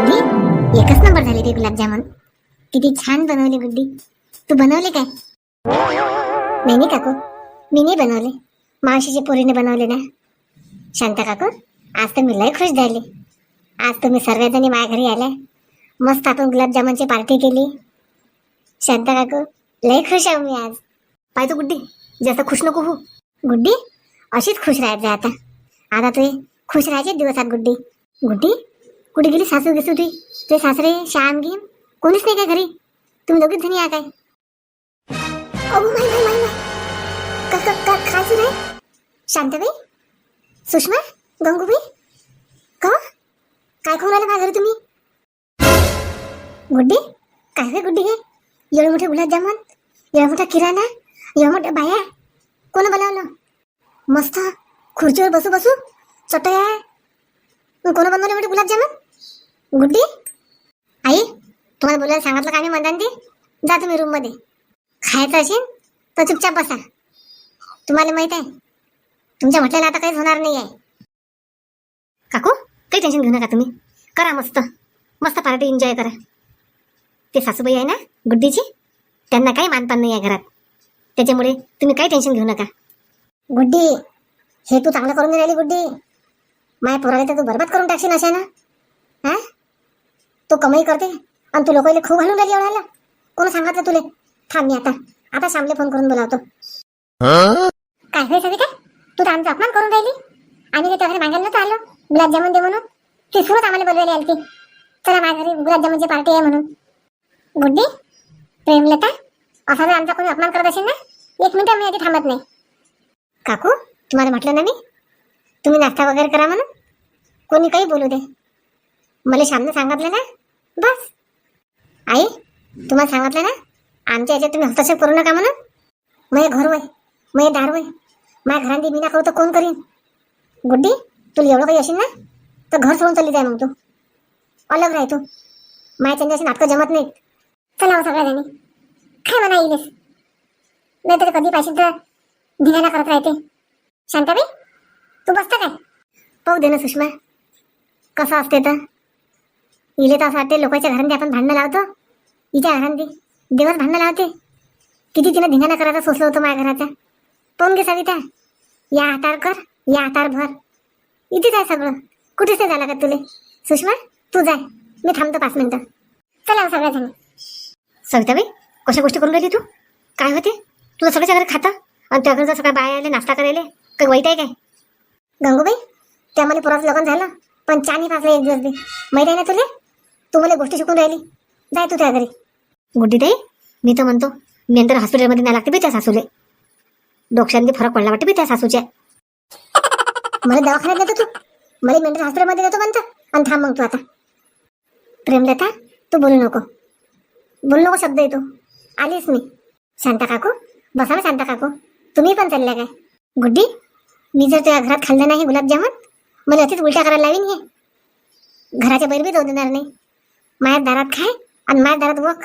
गुड्डी. एकच नंबर झाले ते गुलाबजामुन. किती छान बनवले गुड्डी. तू बनवले काय? नाही नाही काकू मी नाही बनवले. मावशीच्या पोरीने बनवले ना. शांता काकू आज तर मी लय खुश झाले. आज तुम्ही सर्वजणी माझ्या घरी आल्या मस्त आपण गुलाबजामुनची पार्टी केली. शांता काकू लय खुश आहे मी आज. पाहिजे गुड्डी जास्त खुश नको हो गुड्डी अशीच खुश राहायचं आता. आता तू खुश राहायचे दिवसात गुड्डी. गुड्डी कुठे गेली सासू गिसू तुझी? तुझे सासरे श्याम घेम कोणीच नाही का घरी? तुम्ही दोघीच धनी या काय? काय सुरू आहे शांताबाई? सुषमा? गंगूबाई? का? काय खाऊन आलं माझ्या तुम्ही? गुड्डी? काय रे गुड्डी हे? एवढं मोठे गुलाबजामुन? एवढा मोठा किराणा? एवढा मोठ्या बाया? कोण बनवलं? मस्त? खुर्चीवर बसू बसू? चटया कोण बनवले मोठे गुलाबजामुन? गुड्डी आई तुम्हाला बोलायला सांगितलं का मी म्हणता ते जा तुम्ही रूममध्ये. खायचं असेल तर चुपचाप बसा. तुम्हाला माहीत आहे तुमच्या म्हटल्याला आता काहीच होणार नाही आहे काकू काही टेन्शन घेऊ नका तुम्ही. करा मस्त. मस्त पार्टी एन्जॉय करा. ते सासूबाई आहे ना गुड्डीची? त्यांना काही मानपान नाही आहे घरात. त्याच्यामुळे तुम्ही काही टेन्शन घेऊ नका. गुड्डी हे तू चांगलं करून नाही राहिली गुड्डी. माझ्या पोराला तर तू बरबाद करून टाकशील अशा ना हा? तो कमाई करते आणि तू लोकांना खूप घालून राहिली एवढ्याला कोण सांगितलं तुले? थांब मी आता. आता श्यामले फोन करून बोलावतो. काय होय सविता? तू तर आमचा अपमान करून राहिली. आम्ही ते घरी मागायला नव्हतं आलो? गुलाबजामुन दे म्हणून? ती सुरत आम्हाला बोलवायला आली ती चला माझ्या घरी गुलाबजामुनची पार्टी आहे म्हणून. गुड्डी प्रेमलता असा जर आमचा कोणी अपमान करत असेल ना एक मिनिट मी आधी थांबत नाही. काकू तुम्हाला म्हटलं ना मी? तुम्ही नाश्ता वगैरे करा म्हणून? कोणी काही बोलू दे. मला श्यामनं सांगितलं ना बस. आई तुम्हाला सांगितलं ना? आमच्या याच्यात तुम्ही हस्तक्षेप करू नका म्हणून. मये घर वय मये दार वय माझ्या घरांनी मी ना करू तर कोण करीन? गुड्डी तुला एवढं काही असेल ना? तर घर सोडून चालली जाय मग तू. अलग राह तू. माझ्या त्यांच्या अशी नाटकं जमत नाहीत. चला हो सगळ्याजणी. काय म्हणा येईलच नाही तर कधी पाहिजे तर धिंगाणा करत राहते. शांताबाई तू बसता काय? पाहू दे ना सुषमा. कसं असते तर? इले तर असं वाटते लोकांच्या घरांनी आपण भांडणं लावतो. हिच्या घरांनी देवच भांडणं लावते. किती तिनं धिंगाणा करायचा सोसलं होतं माझ्या घराचा. पाहून घे सविता. या हातार कर या हातार भर. इथेच आहे सगळं. कुठेच नाही झालं का तुले. सुषमा तू जाय. मी थांबतो पाच मिनटं. चला हो सगळ्या जणी सविताबाई कशा गोष्टी करून राहिली तू? काय होते? तुला सगळ्याच्या घरी खाता? आणि त्या घरचा जर बाया आले नाश्ता करायला? काही वाईट आहे काय? गंगूबाई त्यामध्ये पुराचं लग्न झालं. पण चानी पाचलं एक दिवस बी. माहीत आहे ना तुले? तू मला गोष्टी शिकून राहिली. जाय तू त्या घरी. गुड्डी ताई मी तर म्हणतो नंतर हॉस्पिटलमध्ये नाही लागते बी त्या सासूले. डोक्यामध्ये फरक पडला वाटते बी त्या सासूच्या. मला दवाखान्यात देतो तू. मला मेंटल हॉस्पिटलमध्ये नेतो म्हणतो. आणि थांब मग तू आता. प्रेमलता तू बोलू नको. बोलू नको शब्द येतो. आलीस मी. शांता काकू बसा ना शांता काकू. तुम्ही पण चालल्या काय? गुड्डी मी जर तुझ्या घरात खाल्लं नाही गुलाबजामुन मला अतिच उलट्या करायला लावीन हे. घराच्या बैल बी जाऊ देणार नाही. माझ्या दारात खाय आणि माझ्या दारात वक.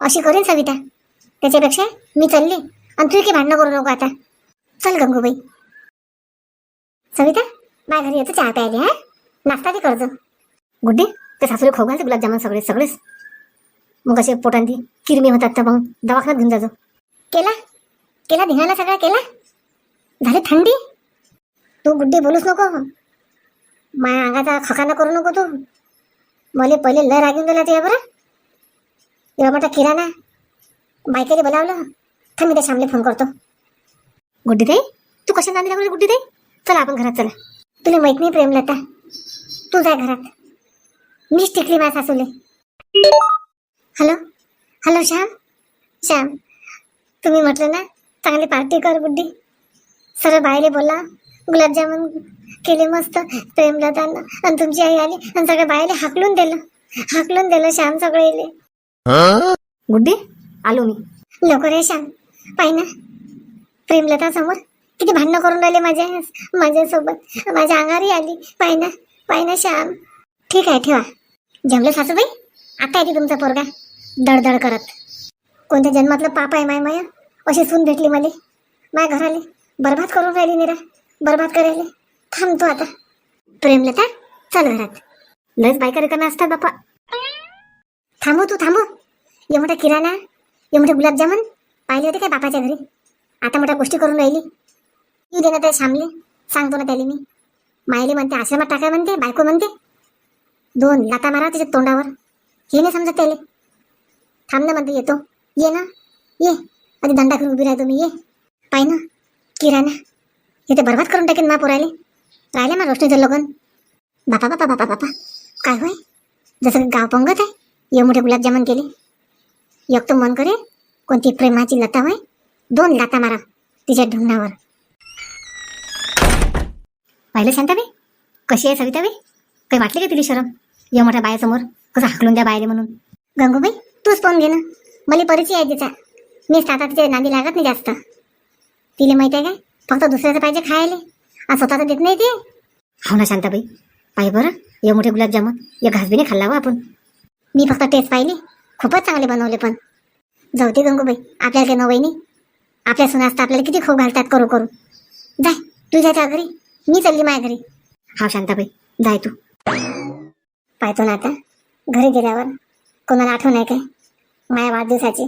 अशी करेन सविता. त्याच्यापेक्षा मी चालली आणि तू की भांडणं करू नको आता. चल गंगूबाई. सविता माझ्या घरी येतो चहा प्यायला हा? नाश्ता ते करतो. गुड्डी ते सासूला खाऊ घालते गुलाबजामुन सगळे सगळेच. मग असे पोटांती किरमी होतात तर मग दवाखान्यात घेऊन जातो. केला? केला धिंगाला सगळा केला? झाली थंडी? तू गुड्डी बोलूच नको. माझ्या अंगाचा खकाना करू नको तू. मला पहिले लय रागून गेला तुझ्या बरं. एवढा मोठा किराणा. बायकाने बोलावलं. थांब मी त्या श्यामले फोन करतो. गुड्डी ताई तू कशा नांदी लागली गुड्डी ताई चला आपण घरात चला. तुला माहीत नाही प्रेमलता. तू जाय घरात. मीच टिकली माझ्या सासूले. हॅलो? हॅलो श्याम? श्याम तुम्ही म्हटलं ना चांगली पार्टी कर गुड्डी. सरळ बाहेर बोला गुलाबजामुन केले मस्त. प्रेमलतानं आणि तुमची आई आली आणि सगळ्या बायले हाकलून दिलं. हाकलून दिलं श्याम सगळे गुड्डी आलो मी. लवकर ये श्याम. पाय ना. प्रेमलता समोर. किती भांडणं करून राहिले माझ्या माझ्यासोबत माझ्या अंगारी आली. पाय ना. पाय ना श्याम. ठीक आहे ठेवा. जमलं सासूबाई? आता येते तुमचा पोरगा. दडदड करत. कोणत्या जन्मातलं पाप आहे माय माया? अशी सून भेटली मला. माझ्या घराले. बरबाद करून राहिली निरा. बरबाद करायला. थांबतो आता. प्रेमलता चल घरात. लयच बायका रिकाम्या असतात बापा थांबव तू थांबव ये मोठा किराणा ये मोठे गुलाबजामुन पाहिले होते काय बापाच्या घरी? आता मोठ्या गोष्टी करून राहिली. येऊ दे ना ते सामले सांगतो ना त्याला मी. मायले म्हणते आश्रमात टाकाय म्हणते बायको म्हणते. दोन लाता मारा तिच्या तोंडावर. हे नाही समजत त्याले. थांब ना म्हणते येतो. ये ना. ये. आधी दंडा करून उभी राहतो मी ये. पाय ना. किराणा. हे ते बरबाद करून टाकेन मा पोराले. राहिले मग रोशनीचं लगन? बापा बापा बापा बापा. काय होय? जसं गाव पंगत आहे ये मोठे गुलाबजामुन केले. एक तर मन करे कोणती प्रेमाची लता होय दोन लाता मारा तिच्या ढुंगणावर. पाहिलं शांताबाई? कशी आहे सविताबाई? काही वाटले का तिला शरम? या मोठ्या बायासमोर कसं हाकलून द्या बायले म्हणून? गंगूबाई तूच पाहून घे ना. मला परिचय आहे तिचा. मीच आता तिच्या नांदी लागत नाही जास्त. तिला माहिती आहे काय? फक्त दुसऱ्याचं पाहिजे खायला. स्वतःचं देत नाही ते. हो ना शांताबाई. पाहि बरं. हे मोठे गुलाबजामुन. या घासबीने खाल्ला हो आपण. मी फक्त टेस्ट पाहिली. खूपच चांगले बनवले पण. जाऊ दे गंगूबाई. आपल्याला काही नवई नाही. आपल्या सुना असता आपल्याला किती खूप घालतात करू करू जाय तू जायच्या घरी. मी चालली माझ्या घरी. हा शांताबाई. जाय तू. पाहतो ना आता. घरी गेल्यावर कोणाला आठवण आहे काय? माझ्या वाढदिवसाची.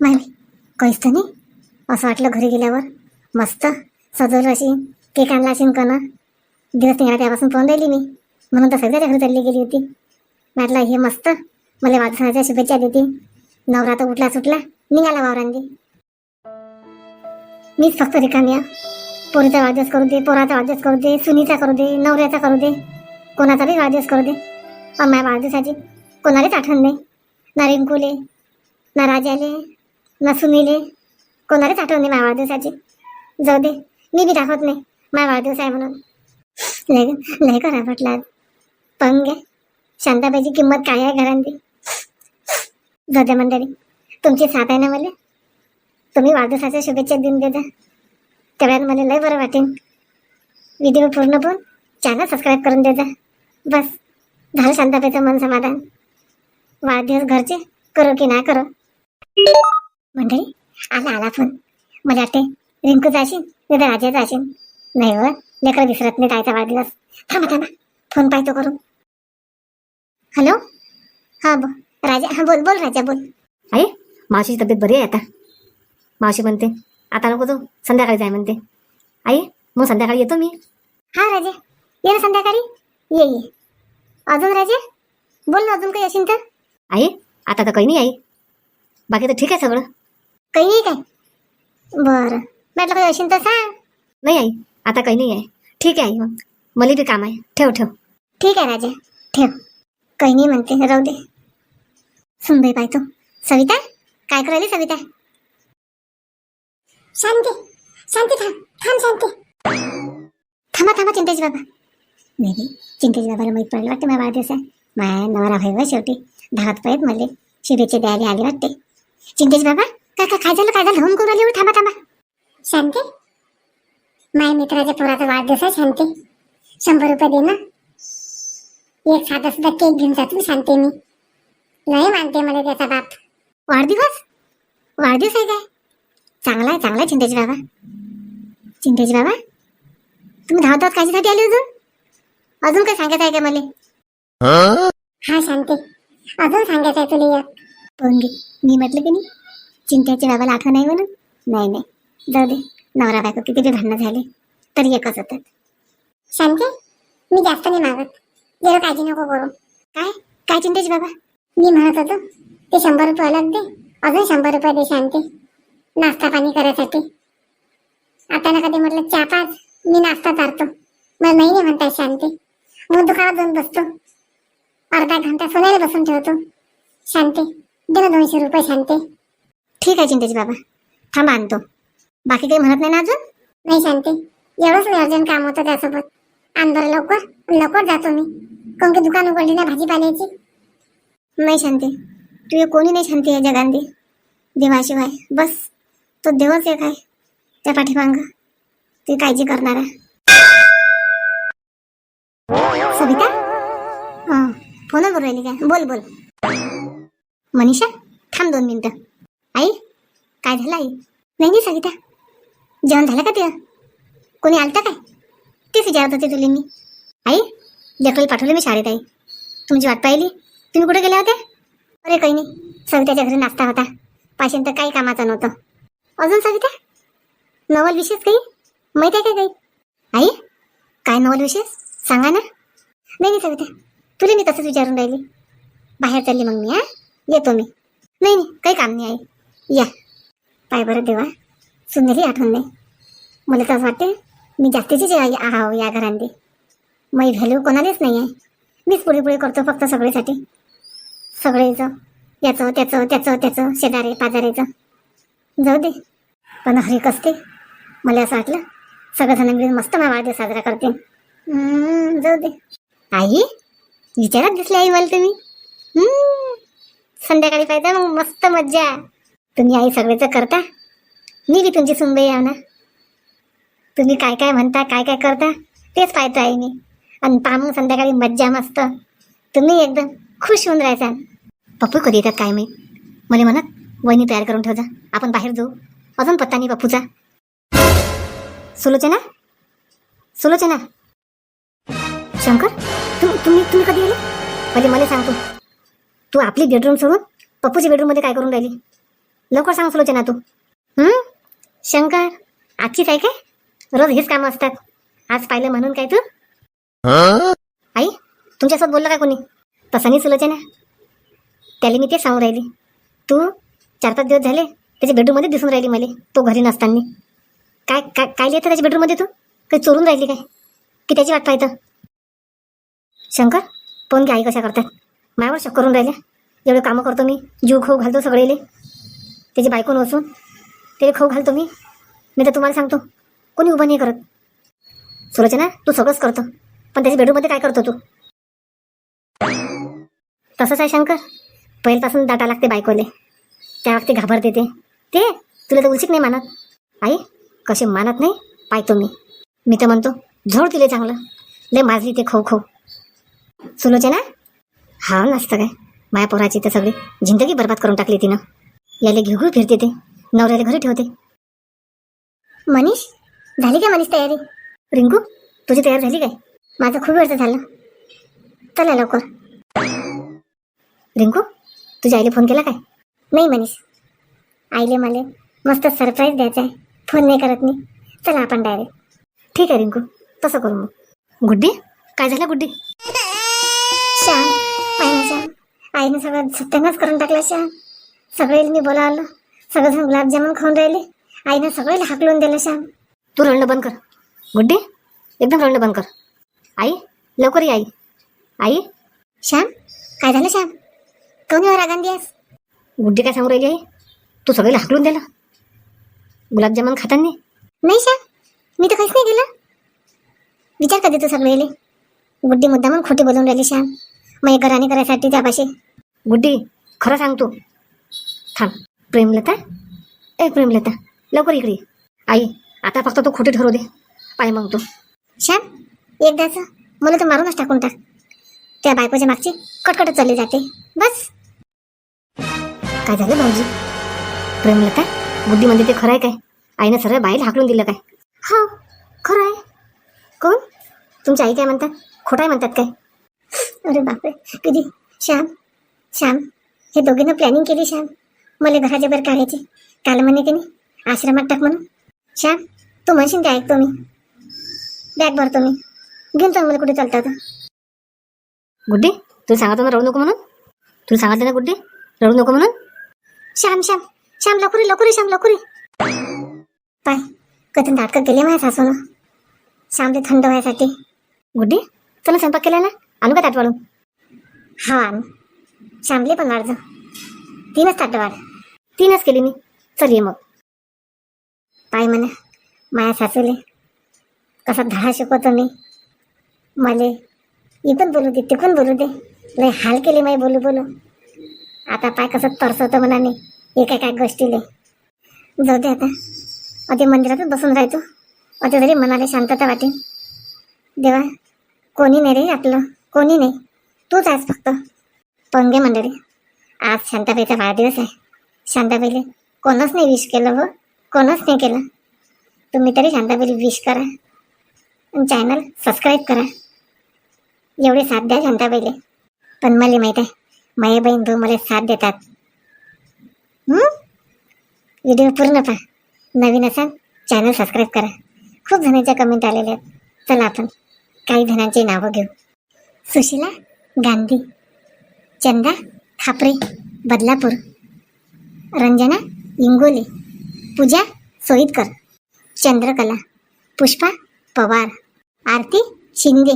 माहिती काहीच तर नाही. असं वाटलं घरी गेल्यावर मस्त सजवलं अशी. केक आणला असेल कोणा दिवस निघाला त्यापासून फोन राहिली मी. म्हणून तर सगळ्याच्या घरी चालली गेली होती. म्हटलं हे मस्त. मला वाढदिवसाच्या शुभेच्छा देते. नवरा तर उठला सुटला. निघाला वावरांनी. मीच फक्त रिकामी या पोरीचा वाढदिवस करू दे पोराचा वाढदिवस करू दे सुनीचा करू दे नवऱ्याचा करू दे. कोणाचा बी वाढदिवस करू दे. पण माझ्या वाढदिवसाची कोणालाच आठवण नाही. ना रिंकूले ना राजाले ना सुनीले. कोणालाच आठवण नाही माझ्या वाढदिवसाची. जाऊ दे. मी बी दाखवत नाही. माझा वाढदिवस आहे म्हणून. लय लय करा म्हटलं पण घ्या शांताबाईची किंमत काय आहे घरांची? जाऊ मंडळी. तुमची साथ आहे ना मला? तुम्ही वाढदिवसाच्या शुभेच्छा देऊन देता तेवढ्यात मला लय बरं वाटेन. व्हिडिओ पूर्ण पण चॅनल सबस्क्राईब करून देता बस. झालं शांताबाईचं मन समाधान. वाढदिवस घरचे करो की नाही करो. मंडळी आला आला फोन मला वाटते रिंकू जाशील नाही तर राजा जाशील. नाही व लेकरं विसरत नाही ताईचा वाढदिवस. थांबा थांबा. फोन पाहतो करून. हॅलो? हां बोल राजा हां बोल बोल राजा बोल. आहे मावशीची तब्येत बरी आहे आता? मावशी म्हणते आता नको तू संध्याकाळी जाय म्हणते. आई मग संध्याकाळी येतो मी? हा राजे. ये ना संध्याकाळी. ये ये. अजून राजे? बोल ना अजून काही असेल तर. आई आता तर काही नाही आई. बाकी तर ठीक आहे सगळं. काही नाही काय? बरं. म्हटलं काही असेल तर सांग. नाही आई. आता काही नाही आहे ठीक आहे आई मग. मला बी काम आहे. ठेव ठेव. ठीक आहे राजा. ठेव. काही नाही म्हणते. राहू दे. सुनबाई पाहतो सविता? काय करायली सविता? शांती. शांती थांब. थांब शांती. थांबा थांबा चिंतेश बाबा. नाही चिंतेश बाबाला माहीत पडलं वाटतं माझा वाढदिवस आहे माया नवरा भाई शेवटी. धावत पाहिजे मला शुभेच्छा द्यायला आले वाटते. चिंतेश बाबा काय काय काय झालं? काय झालं? होऊन करून आली? थांबा थांबा. शांती? माझ्या मित्राच्या पोराचा वाढदिवस आहे शांती. शंभर रुपये दे ना. एक साधा सुद्धा केक घेऊन जातो शांती मी. लय मानते मला त्याचा बाप. वाढदिवस? वाढदिवस आहे काय? चांगला आहे चांगला आहे चिंतेश बाबा. चिंतेजी बाबा तुम्ही धावतात कायच्यासाठी आले अजून? अजून काय सांगत आहे का मला? हा शांती. अजून सांगायचं आहे तुला एक पोंगी मी म्हटलं की नाही चिंत्याच्या बाबाला आठवण आहे म्हणून? नाही नाही. जाऊ दे. नवरा बायको किती बी भांडणं झाले तरी एकच होतात. शांती मी जास्त नाही मागत. जरा काळजी नको करू. काय? काय चिंतेश बाबा? मी म्हणत होतो ते शंभर रुपये अलग दे. अजून शंभर रुपये दे शांती. नाश्ता पाणी करायसाठी. आता ना कधी म्हटलं चहा पाच. मी नाश्ता चारतो. मला नाही नाही म्हणताय शांती. मग दुकानात जाऊन बसतो. अर्धा घंटा सोन्याला बसून ठेवतो. शांती दे ना दोनशे रुपये शांती. ठीक आहे चिंतेश बाबा. थांबा आणतो. बाकी काही म्हणत नाही ना अजून? नाही शांती. एवढंच मी अर्जंट काम होतं त्यासोबत. बरं लवकर लवकर जातो मी. काऊन की दुकान उघडली ना भाजीपाल्याची नाही शांती. तू कोणी नाही शांती आहे जगांदी देवाशिवाय. बस. तो देवच एक आहे. त्या पाठीमांग. ती काळजी करणारा. सविता? हां. फोन बोल राहिली काय? बोल बोल. मनीषा थांब दोन मिनिटं. आई काय झालं आई? नाही नाही सविता. जेवण झालं का ते कोणी आलं काय? तेच विचारत होते तुला मी. आई लेकरला पाठवले मी शाळेत आई तुमची वाट पाहिली. तुम्ही कुठे गेल्या होत्या? अरे काही नाही. सविताच्या घरी नाश्ता होता. पाशीन तर काही कामाचं नव्हतं. अजून सविता? नवल विशेष काही? माहिती आहे का काही? आई काय नवल विशेष? सांगा ना. नाही नाही सविता. तुला मी तसंच विचारून राहिली. बाहेर चालली मग मी हा? येतो मी. नाही नाही काही काम नाही आई या. पाय बरं देवा. सुनेली आठवण नाही. मला तर असं वाटते मी जास्तीचीच आई आहो या घरांनी मी व्हॅल्यू कोणालाच नाही आहे मीच पुढे पुढे करतो फक्त सगळेसाठी. सगळेचं याचं त्याचं त्याचं त्याचं शेजारे पाजारेचं. जाऊ दे. पण हरी कसते मला असं वाटलं सगळेजण मिळून मस्त मला वाढदिवस साजरा करते जाऊ दे. आई विचारात दिसली आई मला तुम्ही. संध्याकाळी पाहिजे मग मस्त मज्जा. तुम्ही आई सगळेचं करता? मी तुमची सुनबाई आहे ना तुम्ही काय काय म्हणता काय काय करता तेच पाहतो आहे मी. आणि पहा मग संध्याकाळी मज्जा मस्त. तुम्ही एकदम खुश होऊन राहायचा. पप्पू कधी येतात काय मी मला म्हणत वहिनी तयार करून ठेव जा आपण बाहेर जाऊ. अजून पत्ता नाही पप्पूचा. सुलोचना? सुलोचना? शंकर तु तुम्ही तुम्ही कधी आले? म्हणजे मला सांग तू. तू आपली बेडरूम सोडून पप्पूच्या बेडरूममध्ये काय करून राहिली? लवकर सांग सुलोचना तू. हं? शंकर आजची काय काय? रोज हेच कामं असतात. आज पाहिलं म्हणून काय तू? आई तुमच्यासोबत बोललं का कोणी? तसं नाही सुलोचना त्याला मी तेच सांगून राहिली. तू चार पाच दिवस झाले त्याच्या बेडरूममध्ये दिसून राहिली मला. तो घरी नसताना. काय काय काय लिहितं त्याच्या बेडरूममध्ये तू? काही चोरून राहिली काय? की त्याची वाट पाहतं? शंकर घ्या आई कशा करतात. मायावर शक करून राहिल्या. एवढे कामं करतो मी. जीव खाऊ घालतो सगळेले. त्याची बायको नसून. ते खाऊ घालतो मी मी तर तुम्हाला सांगतो कोणी उभं नाही करत. सुलोचना तू सगळंच करतो पण त्याच्या बेडरूममध्ये काय करतो तू? तसंच आहे शंकर. पहिल्यापासून दाटा लागते बायकोले. त्या ते घाबरते ते ते तुला तर उलशीक नाही मानत. आई कसे मानत नाही? पाहतो मी मी तर म्हणतो झोड तिले चांगलं. लय माजली ते खाऊ खाऊ. सुलोचना हा नसतं काय? माया पोराची तर सगळी जिंदगी बरबाद करून टाकली तिनं. याले घेऊ घेऊ फिरते ते. नवऱ्याला घरी ठेवते. मनीष झाली काय मनीष तयारी? रिंकू तुझी तयार झाली काय? माझं खूप वेळचं झालं. चला लवकर. रिंकू तुझ्या आईला फोन केला काय? नाही मनीष. आईले मला मस्त सरप्राईज द्यायचा आहे. फोन नाही करत मी. चला आपण डायरेक्ट ठीक आहे रिंकू तसं करू मग. गुड्डी काय झालं गुड्डी? श्याम पाहिजे श्याम. आईने सगळं सत्यानाच करून टाकला श्याम. सगळे मी बोलावलं. सगळेजण गुलाबजामुन खाऊन राहिले. आईनं सगळ्याला हाकलून दिलं श्याम. तू रडणं बंद कर. गुड्डी एकदम रडणं बंद कर. आई लवकर ये आई. आई? श्याम काय झालं श्याम? कमी वर रागान आहेस गुड्डी काय सांगू राहिली आई? तू सगळेला हाकलून दिलं. गुलाबजामुन खाताना? नाही श्याम मी तर काहीच नाही केलं विचार कधी तू सगळेले गुड्डी मुद्दा खोटी बोलून राहिली श्याम. मग घराने करायसाठी त्यापाशी गुड्डी खरं सांग तू. थांब. प्रेमलता? ए प्रेमलता लवकर इकडे आई आता फक्त तू खोटी ठरवू दे. पाय मग तू श्याम एकदाच मला तर मारूनच टाकून टाक. त्या बायकोच्या मागची कटकटच चालली जाते. बस. काय झालं भाऊजी? प्रेमलता बुद्धी म्हणजे ते खरं आहे काय? आईनं सरळ बाईला हाकलून दिलं काय? हो खरं आहे कोण? तुमची आई काय म्हणतात? खोटं आहे म्हणतात काय? अरे बापरे कधी श्याम श्याम हे दोघीनं प्लॅनिंग केली श्याम. मला घराच्या बाहेर काढायची. काल म्हणे की नाही आश्रमात टाक म्हणून. श्याम तू म्हणशील ते ऐकतो मी? बॅग भरतो मी. घेऊन चाल मला कुठे चालतं आता. गुड्डी तुला सांगतो ना रडू नको म्हणून? तुला सांगितलं ना गुड्डी रडू नको म्हणून? श्याम श्याम श्याम लवकर लवकर श्याम लवकर. पाय कधी नाटकं केले माझ्या सासूनं. श्यामले थंड व्हायसाठी. गुड्डी चला स्वयंपाक केला ना आणू का ताट वाढून हा आण. श्यामले पण वाढ तीनच ताटं वाढ. तीनच केली मी. चल ये मग. पाय म्हणा माया सासूले कसा धडा शिकवतो मी. मले इथून बोलू दे तिकून बोलू दे. लय हाल केले माय बोलू बोलू. आता पाय कसं तरसवतं म्हणा मी एका काय गोष्टीले. जाऊ दे आता. अते मंदिरातच बसून राहतो अते जरी मनाला शांतता वाटेल. देवा कोणी नाही रे आपलं. कोणी नाही. तूच आहेस फक्त. पंगे मंडळी. आज शांताबाईचा वाढदिवस आहे. शांताबाईले कोणच नाही विश केलं हो. कोणच नाही केलं. तुम्ही तरी शांताबाईला विश करा. चॅनल सबस्क्राईब करा. एवढे साथ द्या शांताबाईले. पण मला माहीत आहे माझ्या बहीण भाऊ मला साथ देतात. व्हिडिओ पूर्ण पहा. नवीन असाल चॅनल सबस्क्राईब करा. खूप जणांच्या कमेंट आलेल्या आहेत. चला आपण काही जणांची नावं घेऊ. सुशीला गांधी चंदा खापरे बदलापूर. रंजना इंगोले. पूजा सोईतकर. चंद्रकला पुष्पा पवार. आरती शिंदे.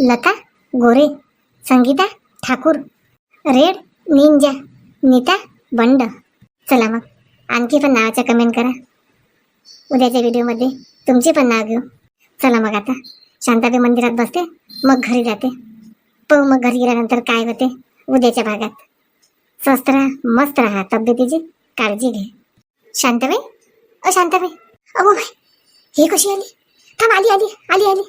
लता गोरे. संगीता ठाकूर. Red ninja. नीता बंड. चला मग आणखी पण नावाचा कमेंट करा. उद्याच्या व्हिडिओमध्ये तुमची पण नाव घेऊ. चला मग आता शांताबाई मंदिरात बसते मग घरी जाते. पाहू मग घरी गेल्यानंतर काय होते. उद्याच्या भागात. स्वस्त राहा मस्त राहा तब्येतीची काळजी घे शांताबाई? अ शांताबाई अगो बाई हे कशी आली? थांब आली आली आली आली.